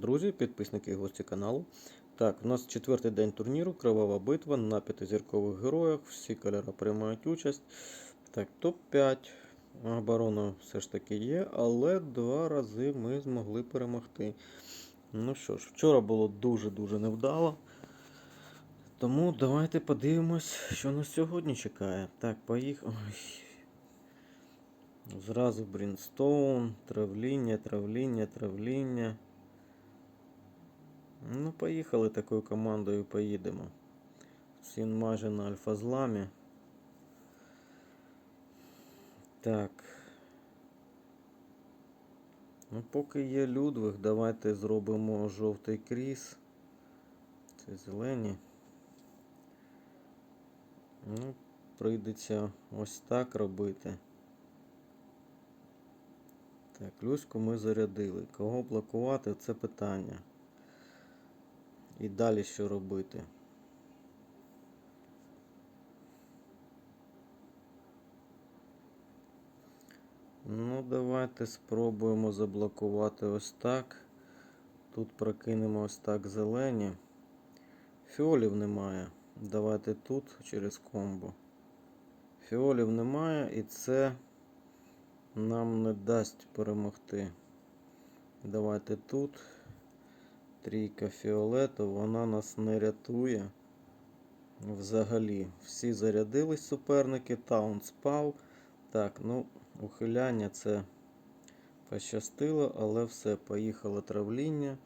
друзі, підписники і гості каналу. Так, у нас четвертий день турніру, кривава битва на п'ятизіркових героях. Всі кольори приймають участь. Так, топ-5. Оборона все ж таки є, але два рази ми змогли перемогти. Ну що ж, вчора було дуже-дуже невдало. Тому давайте подивимось, що нас сьогодні чекає. Так, поїхали. Зразу Брінстоун, травління, травління, травління. Ну, поїхали такою командою, поїдемо. Сін майже на альфа-зламі. Так. Ну, поки є Людвиг, давайте зробимо жовтий кріс. Це зелені. Ну, прийдеться ось так робити. Так, Люську ми зарядили. Кого блокувати це питання. І далі що робити? Ну, давайте спробуємо заблокувати ось так. Тут прокинемо ось так зелені. Фіолів немає. Давайте тут через комбо. Фіолів немає і це нам не дасть перемогти. Давайте тут. Трійка фіолету, вона нас не рятує. Взагалі. Всі зарядились суперники, таун спав. Так, ну, ухиляння це пощастило, але все, поїхало травління.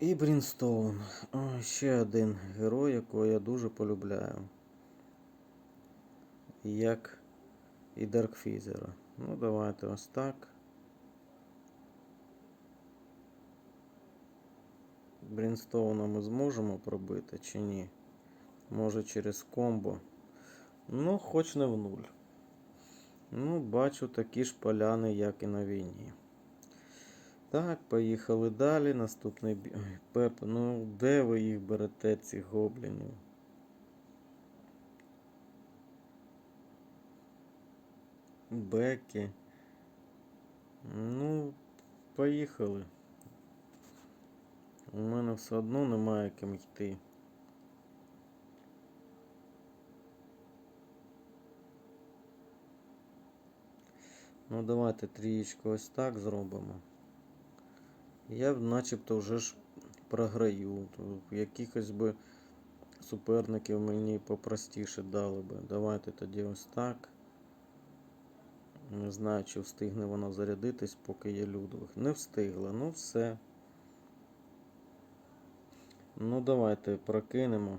І Брінстоун. О, ще один герой, якого я дуже полюбляю. Як і Даркфізера. Ну, давайте ось так. Брінстоуна ми зможемо пробити чи ні? Може через комбо. Ну, хоч не в нуль. Ну, бачу такі ж поляни, як і на війні. Так, поїхали далі. Наступний бі... Ой, Пеп, ну де ви їх берете, цих гоблінів? Беки. Ну, поїхали. У мене все одно немає ким йти. Ну, давайте трієчку ось так зробимо. Я начебто вже ж програю. Якихось би суперників мені попростіше дали би. Давайте тоді ось так. Не знаю, чи встигне вона зарядитись, поки є Людвиг. Не встигла, ну все. Ну, давайте прокинемо.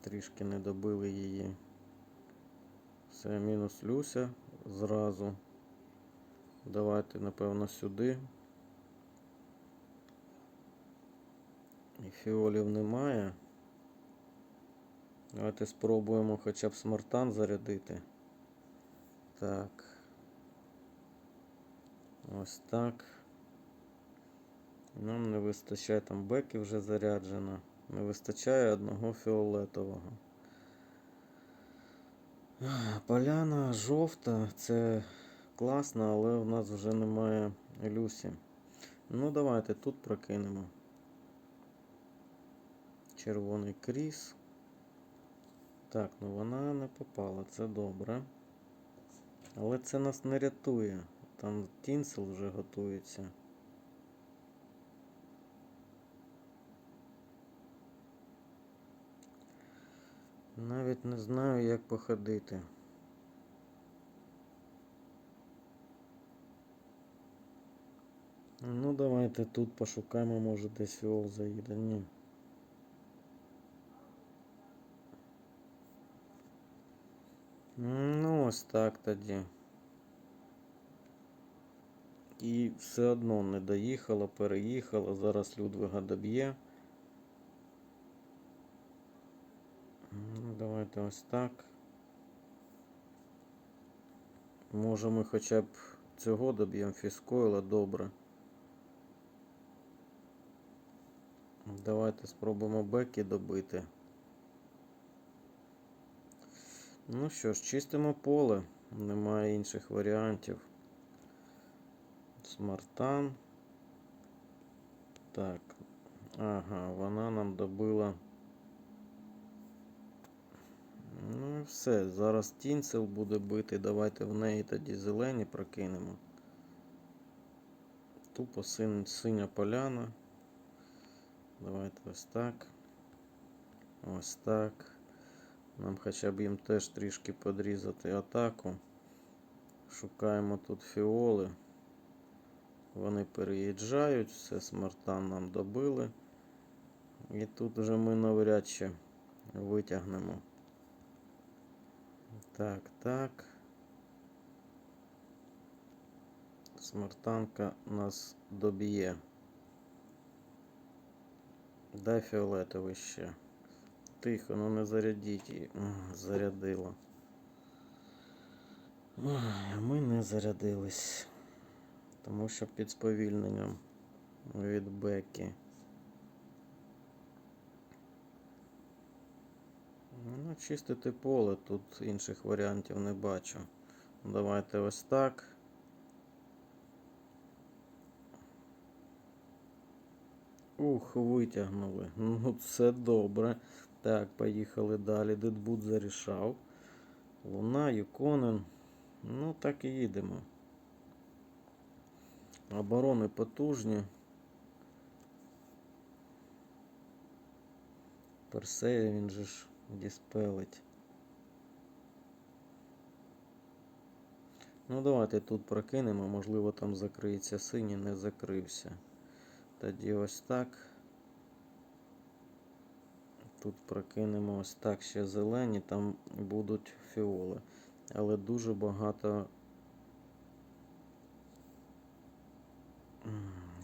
Трішки не добили її. Все, мінус Люся зразу. Давайте, напевно, сюди. І фіолів немає. Давайте спробуємо хоча б смартан зарядити. Так. Ось так. Нам не вистачає там беки вже заряджено. Не вистачає одного фіолетового. Поляна жовта, це класно, але в нас вже немає Люсі. Ну, давайте тут прокинемо. Червоний кріс. Так, ну вона не попала, це добре. Але це нас не рятує. Там Тінсел вже готується. Навіть не знаю, як походити. Ну, давайте тут пошукаємо, може десь фіол заїде. Ні. Ну, ось так тоді. І все одно не доїхала, переїхала. Зараз Людвига доб'є. Давайте ось так. Може ми хоча б цього доб'ємо фіскойла, добре. Давайте спробуємо беки добити. Ну що ж, чистимо поле, немає інших варіантів. Смартан. Так. Ага, вона нам добила. Ну все. Зараз тінцел буде бити. Давайте в неї тоді зелені прокинемо. Тупо син, синя поляна. Давайте ось так. Ось так. Нам хоча б їм теж трішки подрізати атаку. Шукаємо тут фіоли. Вони переїжджають, все смартан нам добили. І тут вже ми навряд чи витягнемо. Так, так. Смартанка нас доб'є. Дай фіолетовий ще. Тихо, ну не зарядіть її. Зарядила. А ми не зарядились. Тому що під сповільненням від Бекі. Ну, чистити поле, тут інших варіантів не бачу. Давайте ось так. Ух, витягнули. Ну, це добре. Так, поїхали далі. Дедбут зарішав. Луна, Юконен. Ну, так і їдемо. Оборони потужні. Персея він же ж діспелить. Ну, давайте тут прокинемо, можливо, там закриється синій, не закрився. Тоді ось так. Тут прокинемо ось так ще зелені, там будуть фіоли. Але дуже багато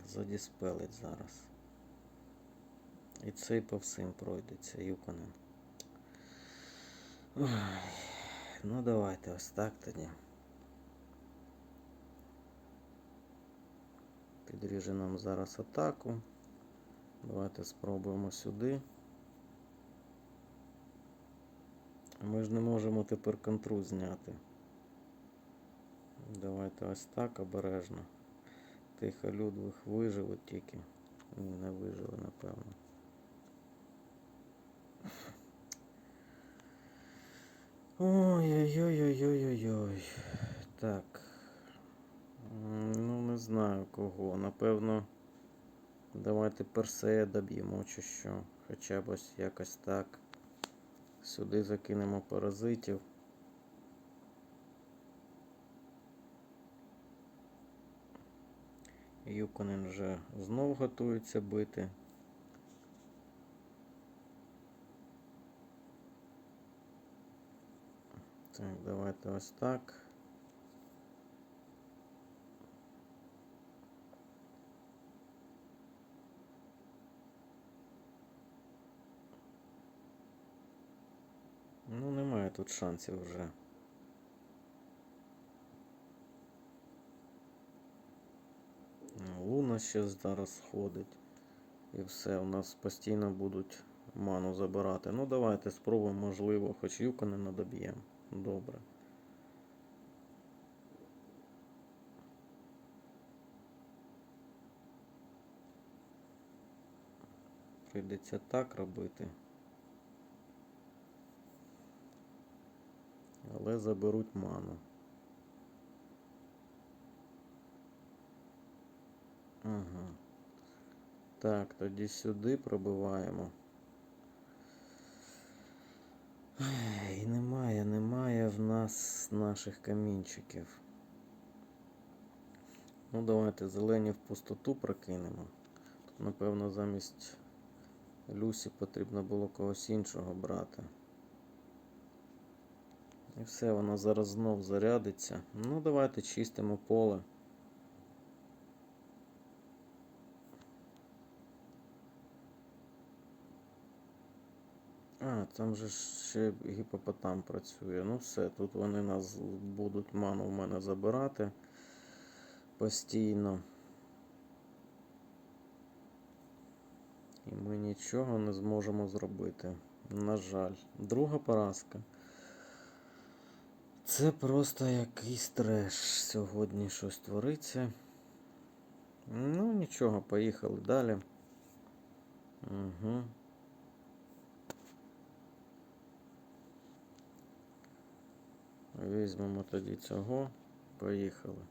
задіспелить зараз. І цей по всім пройдеться, Юконен. Ой, ну давайте ось так тоді. Підріже нам зараз атаку. Давайте спробуємо сюди. Ми ж не можемо тепер контру зняти. Давайте ось так обережно. Тихо, Людвиг виживе тільки. Ні, не виживе, напевно. Ой-ой-ой-ой-ой-ой. Так. Ну, не знаю кого. Напевно, давайте Персея доб'ємо чи що. Хоча б ось якось так. Сюди закинемо паразитів. Юконен вже знов готується бити. Так, давайте ось так. Ну, немає тут шансів вже. Луна ще зараз ходить. І все, у нас постійно будуть ману забирати. Ну, давайте спробуємо, можливо, хоч юка не надоб'ємо. Добре. Прийдеться так робити. Але заберуть ману. Ага. Так, тоді сюди пробиваємо. І немає, немає в нас наших камінчиків. Ну, давайте зелені в пустоту прокинемо. Тут, напевно, замість Люсі потрібно було когось іншого брати. І все, воно зараз знов зарядиться. Ну, давайте чистимо поле. А, там же ще гіпопотам працює. Ну все, тут вони нас будуть ману в мене забирати постійно. І ми нічого не зможемо зробити. На жаль. Друга поразка. Це просто якийсь треш. Сьогодні щось твориться. Ну, нічого, поїхали далі. Угу. Візьмемо тоді цього. Поїхали.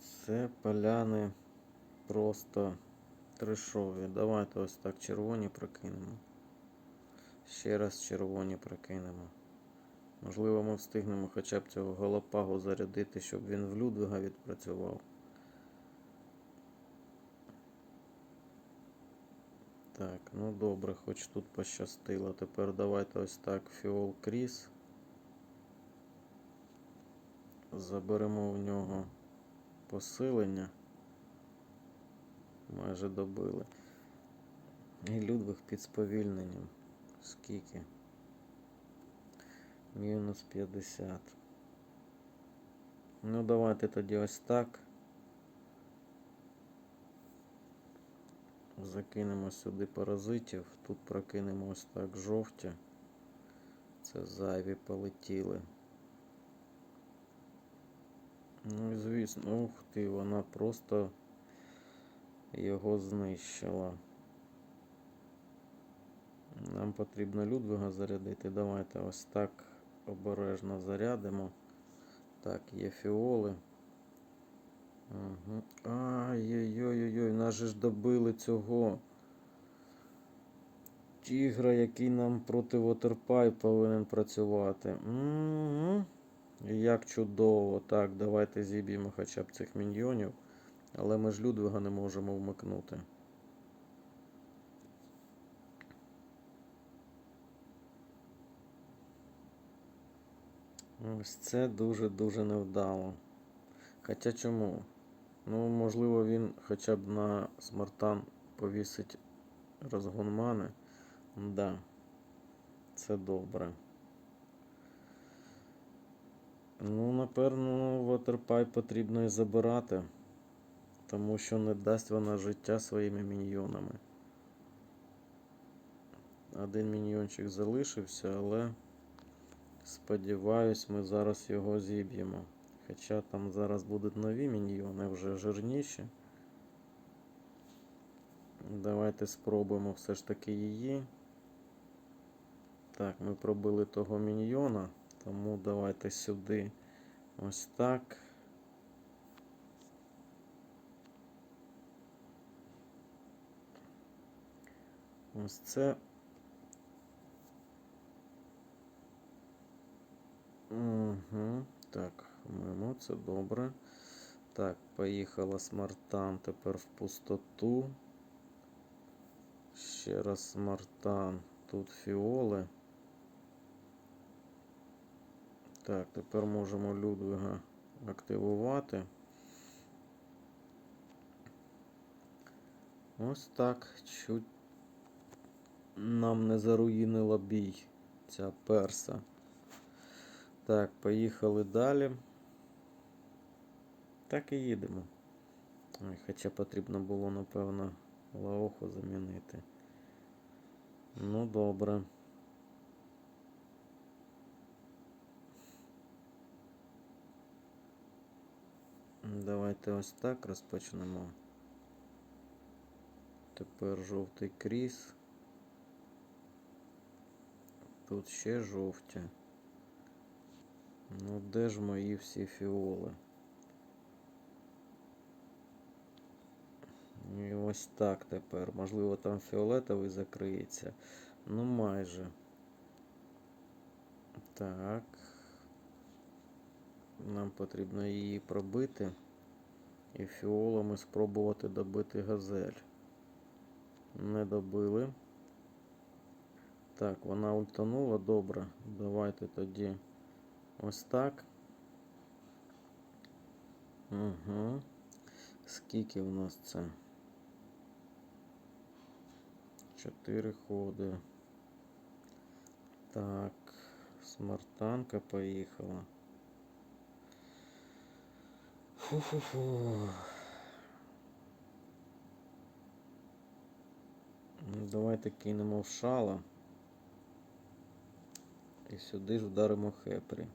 Це поляни просто трешові. Давайте ось так червоні прокинемо. Ще раз червоні прокинемо. Можливо, ми встигнемо хоча б цього голопагу зарядити, щоб він в Людвига відпрацював. Так, ну добре, хоч тут пощастило. Тепер давайте ось так фіол кріс. Заберемо в нього посилення. Майже добили. І Людвиг під сповільненням. Скільки? Мінус 50. Ну, давайте тоді ось так. Закинемо сюди паразитів. Тут прокинемо ось так жовті. Це зайві полетіли. Ну і звісно, ух ти, вона просто його знищила. Нам потрібно Людвига зарядити. Давайте ось так обережно зарядимо. Так, є фіоли. Угу. Ай-ой-ой-ой, нас же ж добили цього. Тігра, який нам проти Waterpipe повинен працювати. Угу. Як чудово. Так, давайте зіб'ємо хоча б цих міньйонів. Але ми ж Людвига не можемо вмикнути. Ось це дуже-дуже невдало. Хоча чому? Ну, можливо, він хоча б на смартан повісить розгон мани. Да, це добре. Ну, напевно, Waterpipe потрібно і забирати, тому що не дасть вона життя своїми міньйонами. Один міньйончик залишився, але сподіваюсь, ми зараз його зіб'ємо. Хоча там зараз будуть нові міньйони, вже жирніші. Давайте спробуємо все ж таки її. Так, ми пробили того міньйона, тому давайте сюди ось так. Ось це. Угу. Так, мимо, це добре. Так, поїхала смартан тепер в пустоту. Ще раз смартан. Тут фіоли. Так, тепер можемо Людвига активувати. Ось так. Чуть нам не заруїнила бій ця перса. Так, поїхали далі. Так і їдемо. Ой, Хоча потрібно було, напевно, лаоху замінити. Ну, добре. Давайте ось так розпочнемо. Тепер жовтий кріс. Тут ще жовті. Ну, де ж мої всі фіоли? І ось так тепер. Можливо, там фіолетовий закриється. Ну, майже. Так. Нам потрібно її пробити. І фіолами спробувати добити газель. Не добили. Так, вона ультанула. Добре. Давайте тоді ось так. Угу. Скільки в нас це? Чотири ходи. Так, смартанка поїхала. Фу-фу-фу. Ну, Давайте кинемо в шала. І сюди ж вдаримо хепрі.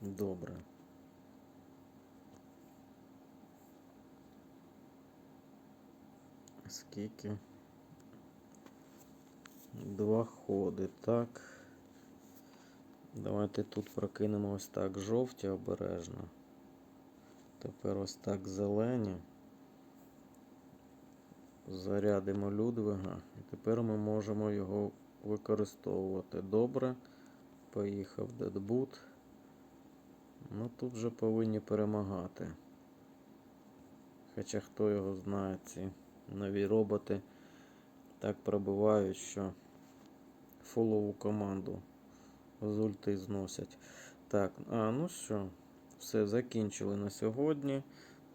Добре. Скільки? Два ходи, так. Давайте тут прокинемо ось так жовті обережно. Тепер ось так зелені. Зарядимо Людвига. І тепер ми можемо його використовувати. Добре. Поїхав Дедбут. Ну тут вже повинні перемагати. Хоча хто його знає, ці нові роботи так пробивають, що фулову команду з ульти зносять. Так, а ну що, все закінчили на сьогодні.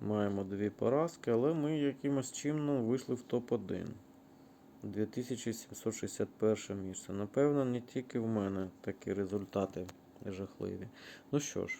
Маємо дві поразки, але ми якимось чином вийшли в топ-1. 2761 місце. Напевно, не тільки в мене такі результати жахливі. Ну що ж,